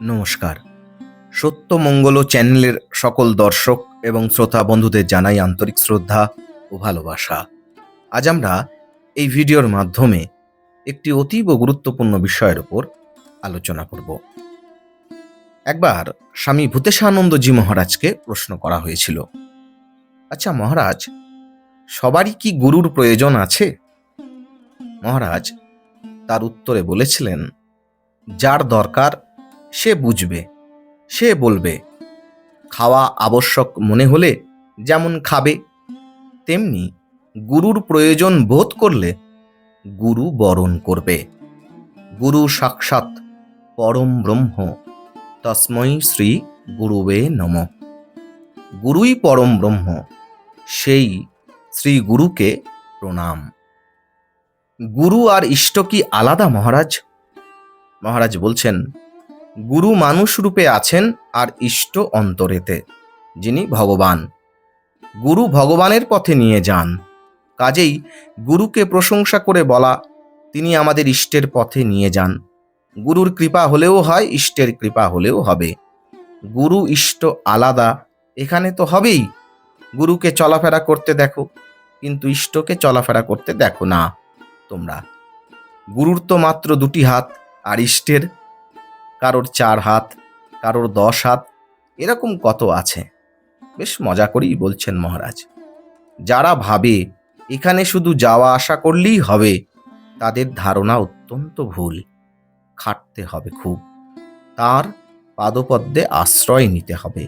নমস্কার। সত্যমঙ্গল চ্যানেলের সকল দর্শক এবং শ্রোতা বন্ধুদের জানাই আন্তরিক শ্রদ্ধা ও ভালোবাসা। আজ আমরা এই ভিডিওর মাধ্যমে একটি অতীব গুরুত্বপূর্ণ বিষয়ের উপর আলোচনা করব। একবার স্বামী ভূতেশানন্দজি মহারাজকে প্রশ্ন করা হয়েছিল আচ্ছা মহারাজ, সবারই কি গুরুর প্রয়োজন আছে? মহারাজ তার উত্তরে বলেছিলেন, যার দরকার সে বুঝবে, সে বলবে, খাওয়া আবশ্যক মনে হলে যেমন খাবে, তেমনি গুরুর প্রয়োজন বোধ করলে গুরু বরণ করবে। গুরু সাক্ষাৎ পরম ব্রহ্ম, তস্মৈ শ্রী গুরুবে নম। গুরুই পরম ব্রহ্ম, সেই শ্রী গুরুকে প্রণাম। গুরু আর ইষ্ট কি আলাদা মহারাজ? মহারাজ বলছেন গুরু মানুষ রূপে আছেন আর ইষ্ট অন্তরেতে, যিনি ভগবান। গুরু ভগবানের পথে নিয়ে যান। কাজেই গুরুকে প্রশংসা করে বলা, তিনি আমাদের ইষ্টের পথে নিয়ে যান। গুরুর কৃপা হলেও হয়, ইষ্টের কৃপা হলেও হবে। গুরু ইষ্ট আলাদা, এখানে তো হবেই। গুরুকে চলাফেরা করতে দেখো, কিন্তু ইষ্টকে চলাফেরা করতে দেখো না তোমরা। গুরুর তো মাত্র দুটি হাত, আর ইষ্টের কারোর চার হাত, কারোর দশ হাত, এরকম কত আছে? বেশ মজা করেই বলছেন মহারাজ। যারা ভাবে এখানে শুধু যাওয়া আসা করলেই হবে, তাদের ধারণা অত্যন্ত ভুল। খাটতে হবে খুব। তার পাদপদ্মে আশ্রয় নিতে হবে।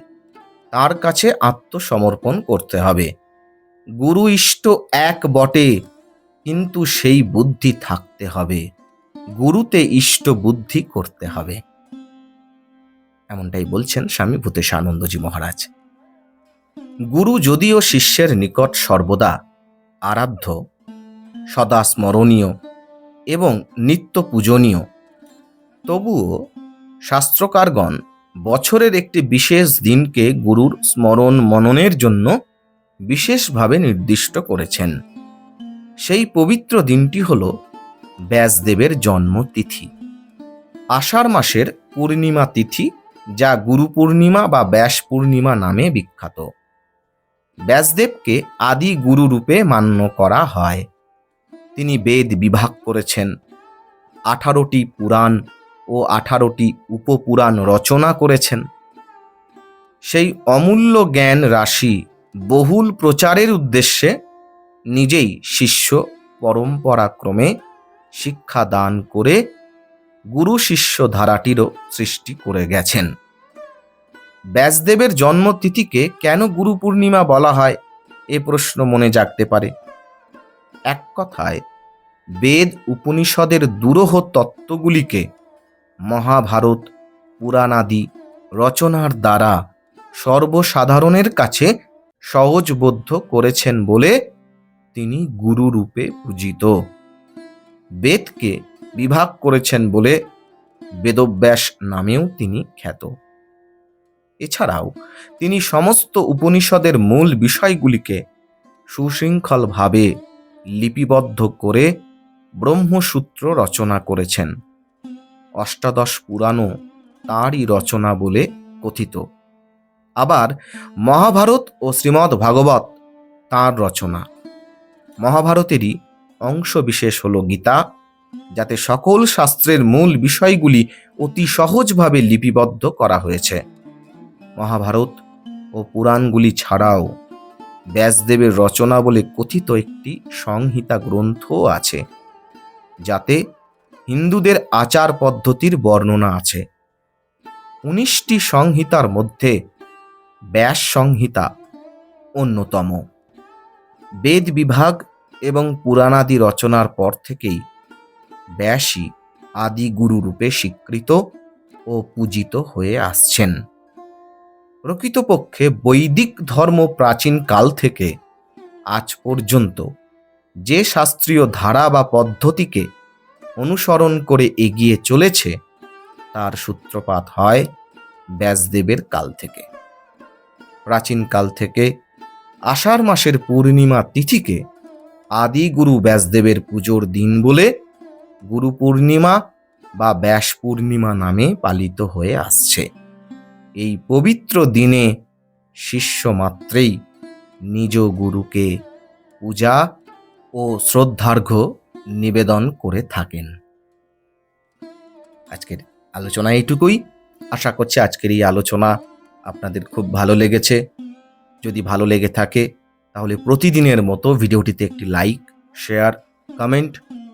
তার কাছে আত্মসমর্পণ করতে হবে। গুরু ইষ্ট এক বটে, কিন্তু সেই বুদ্ধি থাকতে হবে। গুরুতে ইষ্ট বুদ্ধি করতে হবে। এমনটাই বলছেন স্বামী ভূতেশানন্দজি মহারাজ। গুরু যদিও শিষ্যের নিকট সর্বদা আরাধ্য, সদা স্মরণীয় এবং নিত্য পূজনীয়, তবুও শাস্ত্রকারগণ বছরের একটি বিশেষ দিনকে গুরুর স্মরণ মননের জন্য বিশেষভাবে নির্দিষ্ট করেছেন। সেই পবিত্র দিনটি হল ব্যাসদেবের জন্মতিথি। আষাঢ় মাসের পূর্ণিমা তিথি যা গুরু পূর্ণিমা বা ব্যাস পূর্ণিমা নামে বিখ্যাত। ব্যাসদেবকে আদি গুরু রূপে মান্য করা হয়। তিনি বেদ বিভাগ করেছেন। আঠারোটি পুরাণ ও আঠারোটি উপপুরাণ রচনা করেছেন। সেই অমূল্য জ্ঞান রাশি বহুল প্রচারের উদ্দেশ্যে নিজেই শিষ্য পরম্পরাক্রমে শিক্ষা দান করে গুরু শিষ্য ধারাটিরও সৃষ্টি করে গেছেন। ব্যাসদেবের জন্মতিথিকে কেন গুরু পূর্ণিমা বলা হয়, এ প্রশ্ন মনে জাগতে পারে। এক কথায়, বেদ উপনিষদের দুরহ তত্ত্বগুলিকে মহাভারত, পুরাণাদি রচনার দ্বারা সর্বসাধারণের কাছে সহজবোধ্য করেছেন বলে তিনি গুরুরূপে পূজিত। বেদকে বিভাগ করেছেন বলে বেদব্যাস নামেও তিনি খ্যাত। এছাড়াও তিনি সমস্ত উপনিষদের মূল বিষয়গুলিকে সুশৃঙ্খলভাবে লিপিবদ্ধ করে ব্রহ্মসূত্র রচনা করেছেন। অষ্টাদশ পুরাণও তাঁরই রচনা বলে কথিত। আবার মহাভারত ও শ্রীমদ্ ভাগবত তাঁর রচনা। মহাভারতেরই অংশ বিশেষ হল গীতা যাতে সকল শাস্ত্রের মূল বিষয়গুলি অতি সহজভাবে লিপিবদ্ধ করা হয়েছে। মহাভারত ও পুরাণগুলি ছাড়াও ব্যাসদেবের রচনা বলে কথিত একটি সংহিতা গ্রন্থও আছে, যাতে হিন্দুদের আচার পদ্ধতির বর্ণনা আছে। উনিশটি সংহিতার মধ্যে ব্যাস সংহিতা অন্যতম। বেদ বিভাগ এবং পুরাণাদি রচনার পর থেকেই ব্যাসই আদি গুরু রূপে স্বীকৃত ও পূজিত হয়ে আসছেন। প্রকৃতপক্ষে বৈদিক ধর্ম প্রাচীন কাল থেকে আজ পর্যন্ত যে শাস্ত্রীয় ধারা বা পদ্ধতিকে অনুসরণ করে এগিয়ে চলেছে, তার সূত্রপাত হয় ব্যাসদেবের কাল থেকে। প্রাচীনকাল থেকে আষাঢ় মাসের পূর্ণিমা তিথিকে আদি গুরু ব্যাসদেবের পুজোর দিন বলে গুরু পূর্ণিমা বা ব্যাস পূর্ণিমা নামে পালিত হয়ে আসছে। এই পবিত্র দিনে শিষ্য মাত্রেই নিজ গুরুকে পূজা ও শ্রদ্ধার্ঘ্য নিবেদন করে থাকেন। আজকের আলোচনা এইটুকুই। আশা করছি আজকের এই আলোচনা আপনাদের খুব ভালো লেগেছে। যদি ভালো লেগে থাকে, তাহলে প্রতিদিনের মতো ভিডিওটিতে একটি লাইক, শেয়ার, কমেন্ট